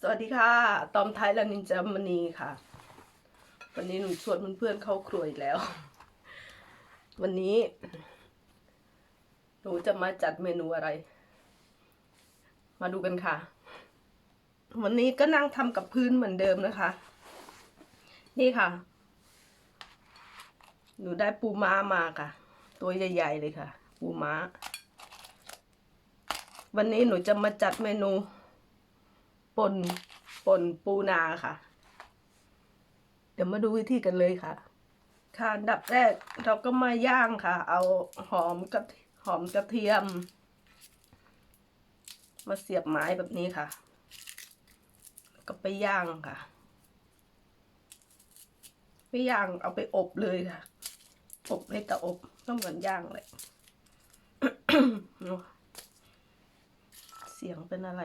สวัสดีค่ะ ตอมไทยและนินจามณีค่ะ วันนี้หนูชวนเพื่อนๆเข้าครัวอีกแล้ว วันนี้ หนูจะมาจัดเมนูอะไร มาดูกันค่ะ วันนี้ก็นั่งทำกับพื้นเหมือนเดิมนะคะ นี่ค่ะ หนูได้ปูม้ามาค่ะ ตัวใหญ่ๆเลยค่ะ ปูม้า วันนี้หนูจะมาจัดเมนู ป่นป่นปูนาค่ะ เดี๋ยวมาดูวิธีกันเลยค่ะ ค่ะอันดับแรกเราก็มาย่างค่ะ เอาหอมกับหอมกระเทียม มาเสียบไม้แบบนี้ค่ะ ก็ไปย่างค่ะไม่ย่างเอาไปอบเลยค่ะ อบให้ตะอบก็เหมือนย่างเลยเสียงเป็นอะไร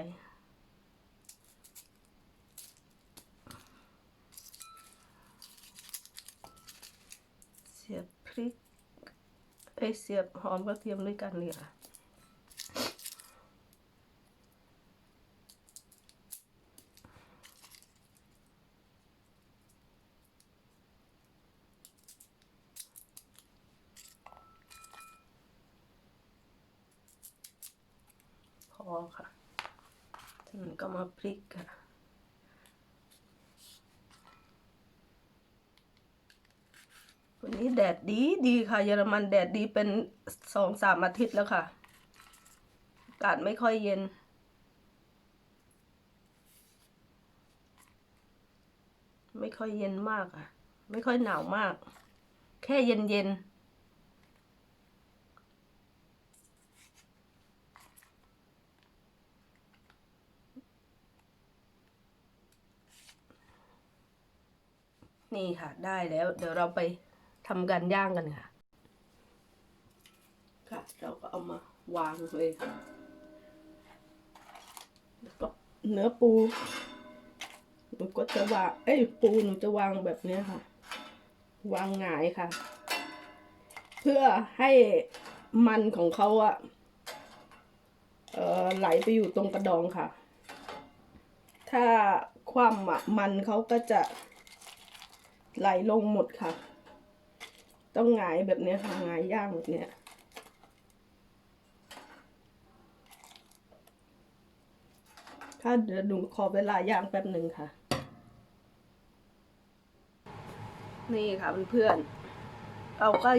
เสียบ พริกเอเสียบหอมกระเทียมด้วยกันเลยค่ะพอค่ะจากนั้นก็มาพริกค่ะ วันนี้แดดดีดีค่ะ เยอรมันแดดดีเป็นสองสามอาทิตย์แล้วค่ะ อากาศไม่ค่อยเย็น ไม่ค่อยเย็นมากอะ ไม่ค่อยหนาวมาก แค่เย็นเย็นนี่ค่ะ ได้แล้ว เดี๋ยวเราไป ทำการย่างกันค่ะ ค่ะ เราก็เอามาวางเลยค่ะแล้วก็เนื้อปูหนูก็จะวาง เอ้ยปูหนูจะวางแบบนี้ค่ะ วางหงายค่ะ เพื่อให้มันของเขาอะเอ่อไหลไปอยู่ตรงกระดองค่ะ ถ้าคว่ำอะมันเขาก็จะไหลลงหมดค่ะ ต้องหงายแบบนี้ค่ะหงายย่างแบบนี้ถ้าเดี๋ยวหนูขอเวลาย่างแป๊บหนึ่งค่ะ นี่ค่ะเพื่อนๆเราก็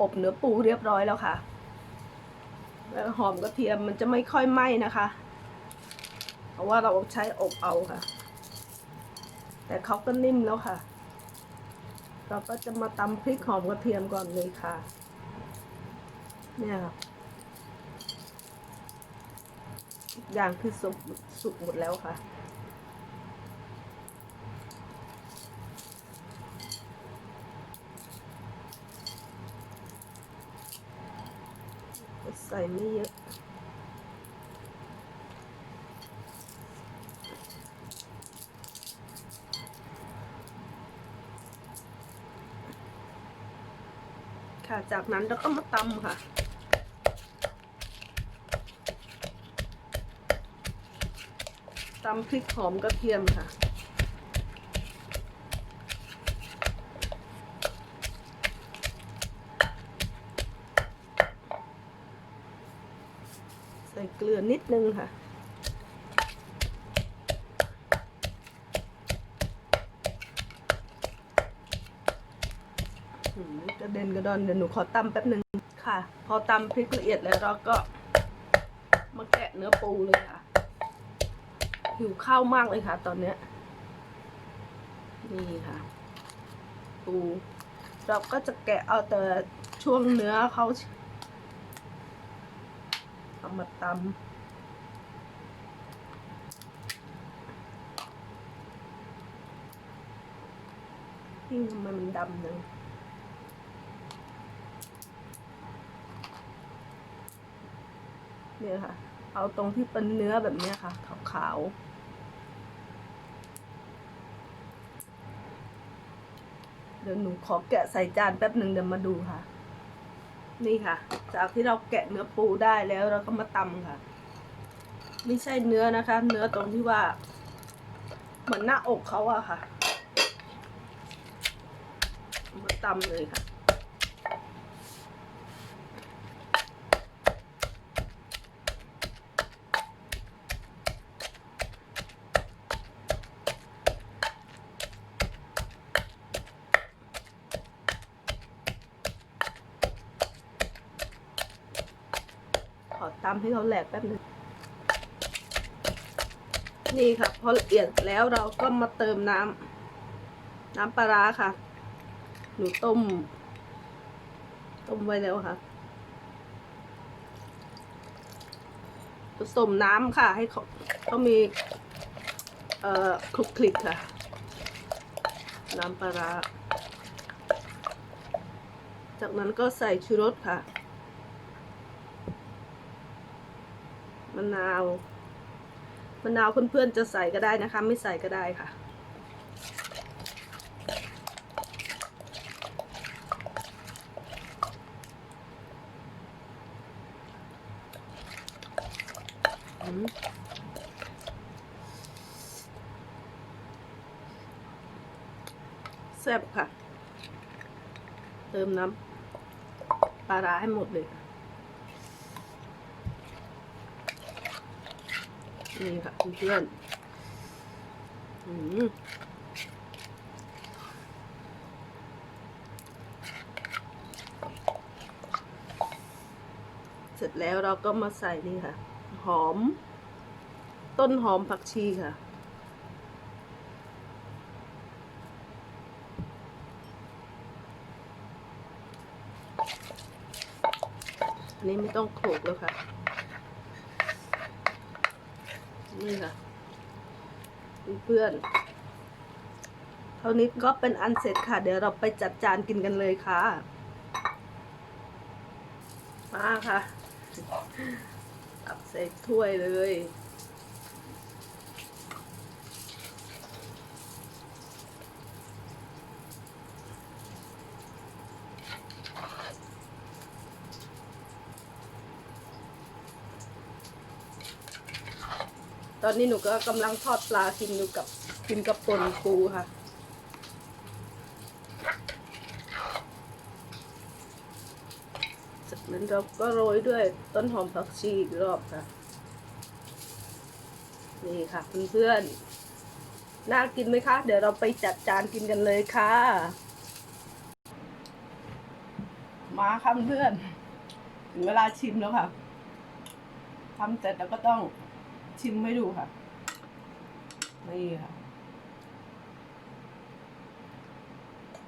อบเนื้อปูเรียบร้อยแล้วค่ะแล้วหอมกระเทียมมันจะไม่ค่อยไหม้นะคะ เพราะว่าเราใช้อบเอาค่ะ แต่เขาก็นิ่มแล้วค่ะ เราก็จะมาตำพริกหอมกระเทียมก่อนเลยค่ะ เนี่ยค่ะอย่างคือสุกสุกหมดแล้วค่ะ ใส่ไม่เยอะ จากนั้นเราก็มาตำค่ะ ตำพริกหอมกระเทียมค่ะ ใส่เกลือนิดนึงค่ะ หืมกระเดอนเดี๋ยวหนูขอตำแป๊บหนึ่งค่ะ พอตำพริกละเอียดแล้วเราก็มาแกะเนื้อปูเลยค่ะ หิวข้าวมากเลยค่ะ ตอนเนี้ย นี่ค่ะ ปู เราก็จะแกะเอาแต่ช่วงเนื้อเขาเอามาตำนี่ทำไมมันดำจัง เนี่ยค่ะ เอาตรงที่เป็นเนื้อแบบนี้ค่ะ ขาวๆเดี๋ยวหนูขอแกะใส่จานแป๊บหนึ่งเดี๋ยวมาดูค่ะ นี่ค่ะ จากที่เราแกะเนื้อปูได้แล้วเราก็มาตำค่ะ ไม่ใช่เนื้อนะคะ เนื้อตรงที่ว่า เหมือนหน้าอกเขาอะค่ะมาตำเลยค่ะ ให้เขาแหลกแป๊บนึงนี่ค่ะพอละเอียดแล้วเราก็มาเติมน้ำน้ำปลาร้าค่ะ หนูต้ม ต้มไว้แล้วค่ะผสมน้ำค่ะ ให้เขาเขามี เอ่อคลุกคลิกค่ะ น้ำปลาร้าจากนั้นก็ใส่ชูรสค่ะ มะ นาวมะนาวเพื่อนๆจะใส่ก็ได้นะคะ ไม่ใส่ก็ได้ค่ะ แซ่บค่ะ เติมน้ำปลาร้าให้หมดเลยค่ะ นี่ค่ะเพื่อนอืมเสร็จแล้วเราก็มาใส่นี่ค่ะ หอม ต้นหอมผักชีค่ะ อันนี้ไม่ต้องโขลกแล้วค่ะ นี่ค่ะเพื่อนเท่านี้ก็เป็นอันเสร็จค่ะ เดี๋ยวเราไปจัดจานกินกันเลยค่ะ มาค่ะตักใส่ถ้วยเลย ตอนนี้หนูก็กำลังทอดปลากินอยู่กับกินกับปนปูค่ะ จากนั้นเราก็โรยด้วยต้นหอมผักชีอีกรอบค่ะ นี่ค่ะเพื่อนๆ น่ากินไหมคะ เดี๋ยวเราไปจัดจานกินกันเลยค่ะ มาค่ะเพื่อนถึงเวลาชิมแล้วค่ะทำเสร็จแล้วก็ต้อง ชิมให้ดูค่ะ นี่ค่ะ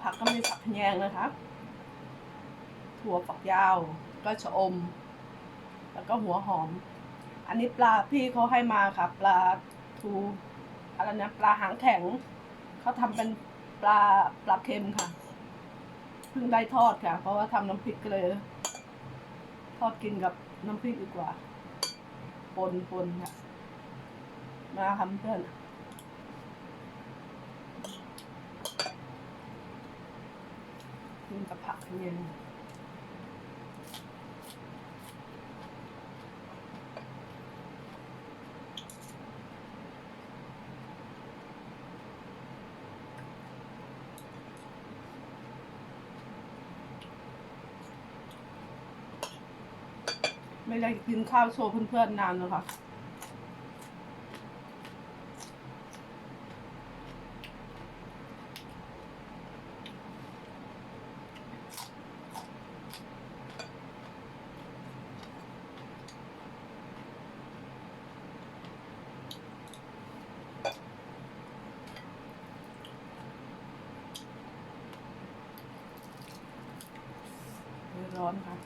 ผักก็มีผักขะแยงนะคะ ถั่วฝักยาว ก็ชะอม แล้วก็หัวหอม อันนี้ปลาพี่เขาให้มาค่ะ ปลาทูอะไรนะปลาหางแข็ง เขาทำเป็นปลาปลาเค็มค่ะ เพิ่งได้ทอดค่ะ เพราะว่าทำน้ำพริกก็เลย ทอดกินกับน้ำพริกดีกว่า ปนปนค่ะ มาค่ะเพื่อนกินกับผักเย็นไม่ได้กินข้าวโชว์เพื่อนๆนานแล้วค่ะ ร้อนค่ะ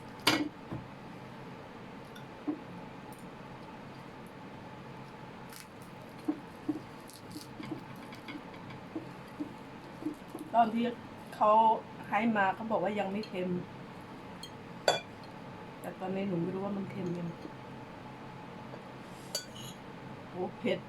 ตอนที่เขาให้มาเขาบอกว่ายังไม่เค็ม แต่ตอนนี้หนูไม่รู้ว่ามันเค็มยังโอ้เผ็ด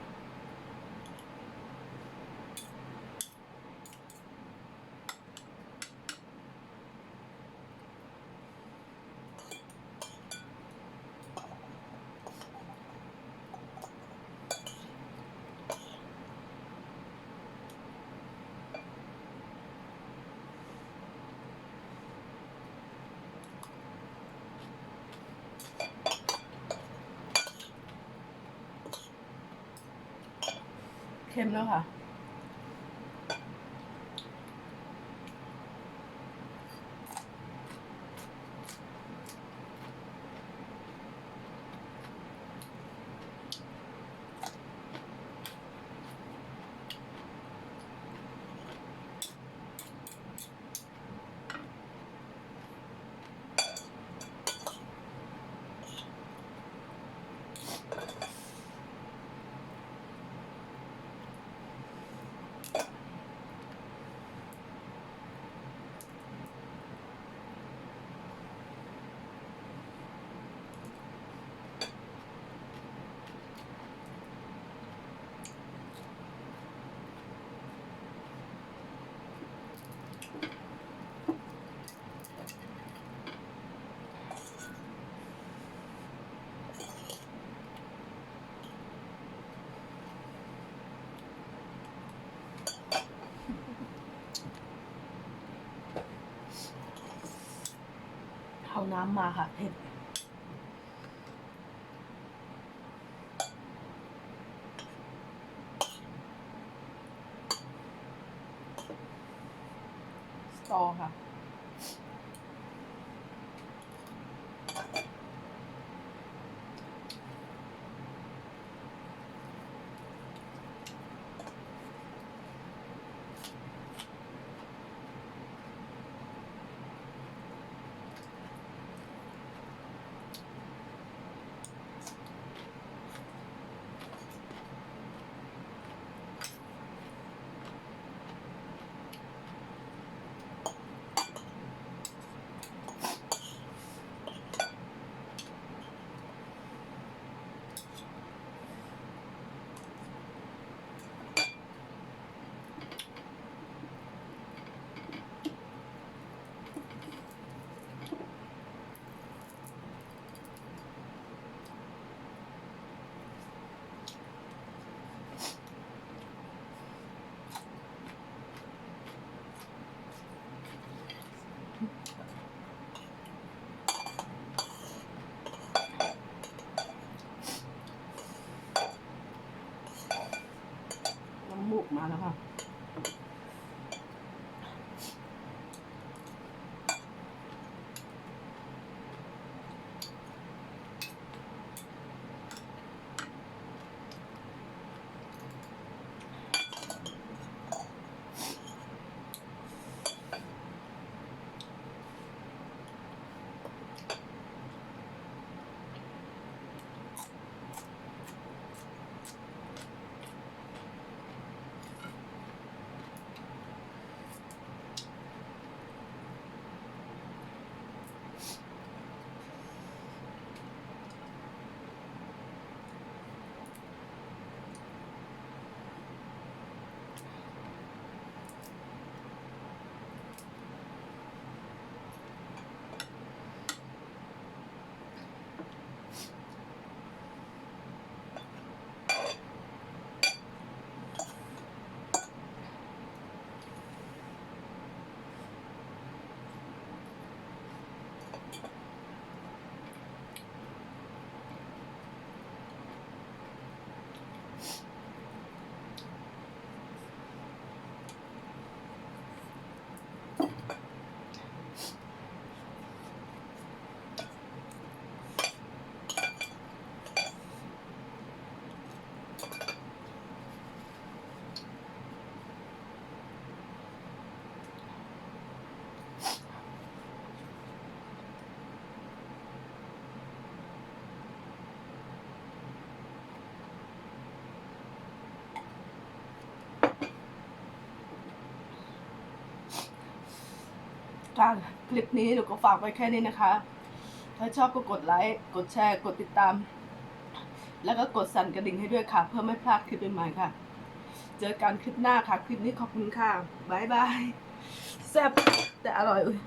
เค็มแล้วค่ะ น้ำมาค่ะเผ็ด สตอค่ะ น้ำ ค่ะคลิปนี้หนูก็ฝากไว้แค่นี้นะคะ ถ้าชอบก็กดไลค์ กดแชร์ กดติดตาม แล้วก็กดสั่นกระดิ่งให้ด้วยค่ะ เพื่อไม่พลาดคลิปใหม่ๆค่ะ เจอกันคลิปหน้าค่ะ คลิปนี้ขอบคุณค่ะ บ๊ายบาย แซ่บแต่อร่อยอุ๊ย